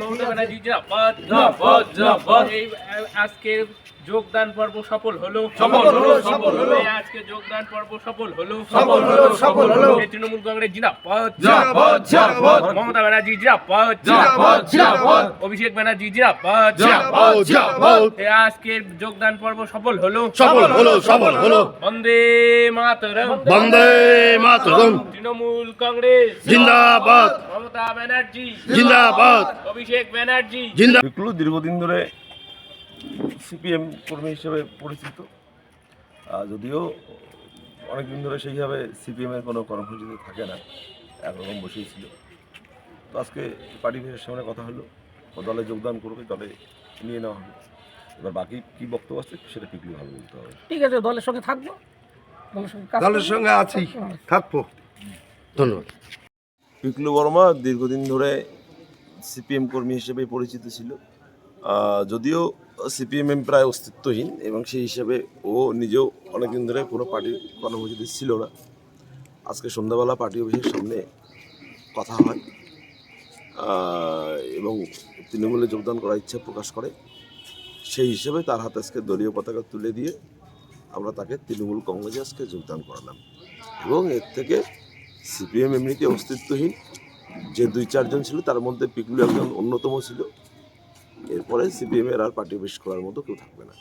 মমতা ব্যানার্জি জিন্দাবাদ জিন্দাবাদ জিন্দাবাদ এই আজকে যোগদান পর্ব সফল হলো। সফল হলো, সফল হলো। আজকে যোগদান পর্ব সফল হলো। সফল হলো, সফল হলো। তৃণমূল কংগ্রেস জিন্দাবাদ জিন্দাবাদ, জিন্দাবাদ। মমতা ব্যানার্জি জিন্দাবাদ জিন্দাবাদ, জিন্দাবাদ। অভিষেক ব্যানার্জি জিন্দাবাদ জিন্দাবাদ, জিন্দাবাদ। এই আজকের যোগদান পর্ব সফল হলো। সফল হলো সফল হলো। বন্দে মাতরম। বন্দে মাতরম। তৃণমূল কংগ্রেস। জিন্দাবাদ। মমতা ব্যানার্জি। জিন্দাবাদ। অভিষেক ব্যানার্জি। জিন্দা দীর্ঘদিন ধরে সিপিএম কর্মী হিসেবে পরিচিত। যদিও অনেকদিন ধরে সেইভাবে সিপিএমের কোনো কর্মসূচিতে থাকে না একরকম বসেই ছিল। তো আজকে পার্টি অফিসের সামনে কথা হলো ও দলে যোগদান করবে দলে নিয়ে নেওয়া হবে। এবার বাকি কী বক্তব্য আছে সেটা পিকলি ভালো বলতে হবে। ঠিক আছে দলের সঙ্গে থাকব। দলের। সঙ্গে আছি থাকব। ধন্যবাদ। পিকলু বর্মা দীর্ঘদিন ধরে সিপিএম কর্মী হিসেবে পরিচিত ছিল। যদিও সিপিএম এম প্রায় অস্তিত্বহীন এবং সেই হিসাবে ও নিজেও অনেকদিন ধরে কোনো পার্টির কর্মসূচিতে ছিল না। আজকে সন্ধ্যাবেলা পার্টি অফিসের সামনে কথা হয় এবং তৃণমূলে যোগদান করার ইচ্ছা প্রকাশ করে। সেই হিসেবে তার হাতে আজকে দলীয় পতাকা তুলে দিয়ে আমরা তাকে তৃণমূল কংগ্রেসে আজকে যোগদান করালাম। এবং এর থেকে সিপিএম এমনিতে অস্তিত্বহীন। যে দুই চারজন ছিল তার মধ্যে পিকলু একজন অন্যতম ছিল। এরপরে সিপিএম এর আর পার্টি বিশ করার মতো কেউ থাকবে না।